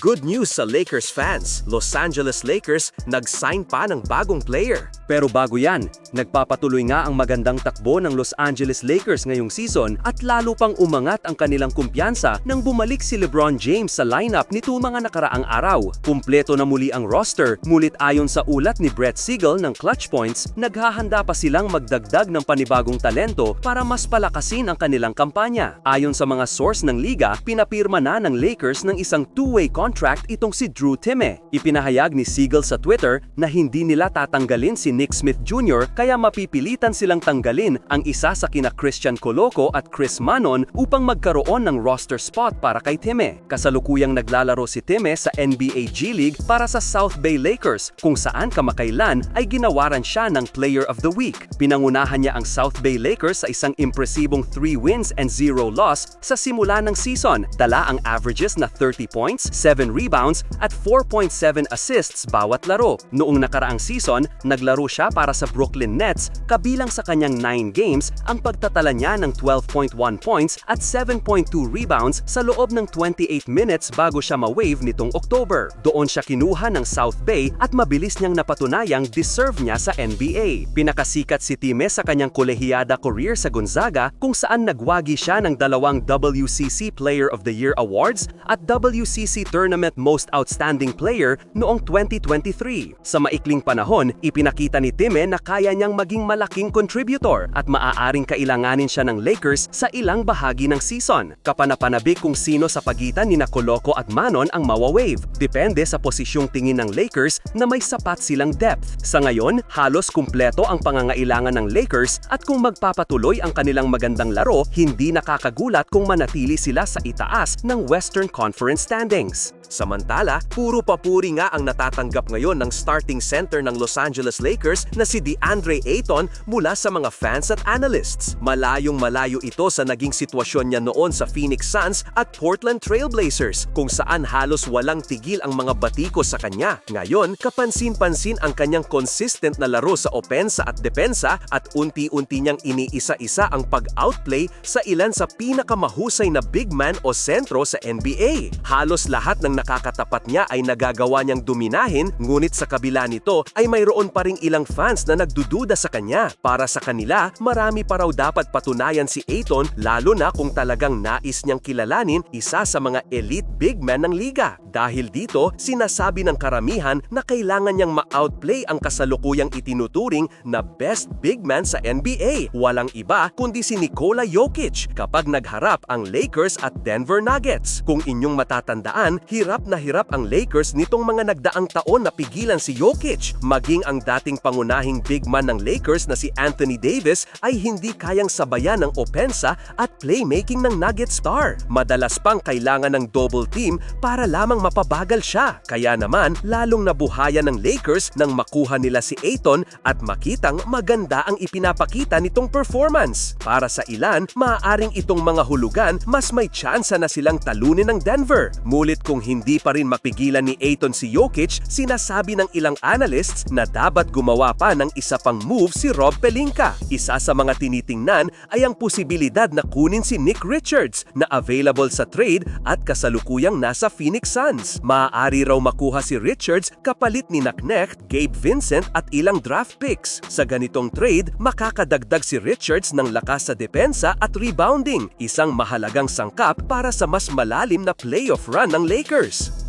Good news sa Lakers fans. Los Angeles Lakers nag-sign pa ng bagong player. Pero bago yan, nagpapatuloy nga ang magandang takbo ng Los Angeles Lakers ngayong season at lalo pang umangat ang kanilang kumpiyansa nang bumalik si LeBron James sa lineup nito mga nakaraang araw. Kumpleto na muli ang roster, ngulit ayon sa ulat ni Brett Siegel ng Clutch Points, naghahanda pa silang magdagdag ng panibagong talento para mas palakasin ang kanilang kampanya. Ayon sa mga source ng liga, pinapirma na ng Lakers ng isang two-way contract itong si Drew Timme. Ipinahayag ni Siegel sa Twitter na hindi nila tatanggalin si Nick Smith Jr. kaya mapipilitan silang tanggalin ang isa sa kina Christian Coloco at Chris Manon upang magkaroon ng roster spot para kay Timme. Kasalukuyang naglalaro si Timme sa NBA G League para sa South Bay Lakers kung saan kamakailan ay ginawaran siya ng Player of the Week. Pinangunahan niya ang South Bay Lakers sa isang impresibong 3 wins and 0 loss sa simula ng season. Dala ang averages na 30 points, 7 rebounds at 4.7 assists bawat laro. Noong nakaraang season, naglaro siya para sa Brooklyn Nets kabilang sa kanyang 9 games ang pagtatala niya ng 12.1 points at 7.2 rebounds sa loob ng 28 minutes bago siya ma-wave nitong October. Doon siya kinuha ng South Bay at mabilis niyang napatunayang deserve niya sa NBA. Pinakasikat si Time sa kanyang kolehiyada career sa Gonzaga kung saan nagwagi siya ng dalawang WCC Player of the Year awards at WCC Tournament Most Outstanding Player noong 2023. Sa maikling panahon, ipinakita ni Time na kaya niyang maging malaking contributor at maaaring kailanganin siya ng Lakers sa ilang bahagi ng season. Kapanapanabik kung sino sa pagitan ni Coloco at Manon ang mawawave. Depende sa posisyong tingin ng Lakers na may sapat silang depth. Sa ngayon, halos kumpleto ang pangangailangan ng Lakers at kung magpapatuloy ang kanilang magandang laro, hindi nakakagulat kung manatili sila sa itaas ng Western Conference standings. Samantala, puro papuri nga ang natatanggap ngayon ng starting center ng Los Angeles Lakers na si DeAndre Ayton mula sa mga fans at analysts. Malayong malayo ito sa naging sitwasyon niya noon sa Phoenix Suns at Portland Trailblazers kung saan halos walang tigil ang mga batiko sa kanya. Ngayon, kapansin-pansin ang kanyang consistent na laro sa opensa at depensa at unti-unti niyang iniisa-isa ang pag-outplay sa ilan sa pinakamahusay na big man o sentro sa NBA. Halos lahat ng nakakatapat niya ay nagagawa niyang dominahin, ngunit sa kabila nito ay mayroon pa ring ilang fans na nagdududa sa kanya. Para sa kanila, marami pa raw dapat patunayan si Ayton lalo na kung talagang nais niyang kilalanin isa sa mga elite big man ng liga. Dahil dito, sinasabi ng karamihan na kailangan niyang ma-outplay ang kasalukuyang itinuturing na best big man sa NBA. Walang iba kundi si Nikola Jokic kapag nagharap ang Lakers at Denver Nuggets. Kung inyong matatandaan, hirap na hirap ang Lakers nitong mga nagdaang taon na pigilan si Jokic. Maging ang dating pangunahing big man ng Lakers na si Anthony Davis ay hindi kayang sabayan ng opensa at playmaking ng Nugget star. Madalas pang kailangan ng double team para lamang mapabagal siya. Kaya naman, lalong nabuhayan ng Lakers nang makuha nila si Ayton at makitang maganda ang ipinapakita nitong performance. Para sa ilan, maaaring itong mga hulugan mas may tsansa na silang talunin ng Denver. Mulit kung hindi pa rin mapigilan ni Ayton si Jokic, sinasabi ng ilang analysts na dapat gumawa pa ng isa pang move si Rob Pelinka. Isa sa mga tinitingnan ay ang posibilidad na kunin si Nick Richards na available sa trade at kasalukuyang nasa Phoenix Suns. Maaari raw makuha si Richards kapalit ni Naknecht, Gabe Vincent at ilang draft picks. Sa ganitong trade, makakadagdag si Richards ng lakas sa depensa at rebounding, isang mahalagang sangkap para sa mas malalim na playoff run ng Lakers.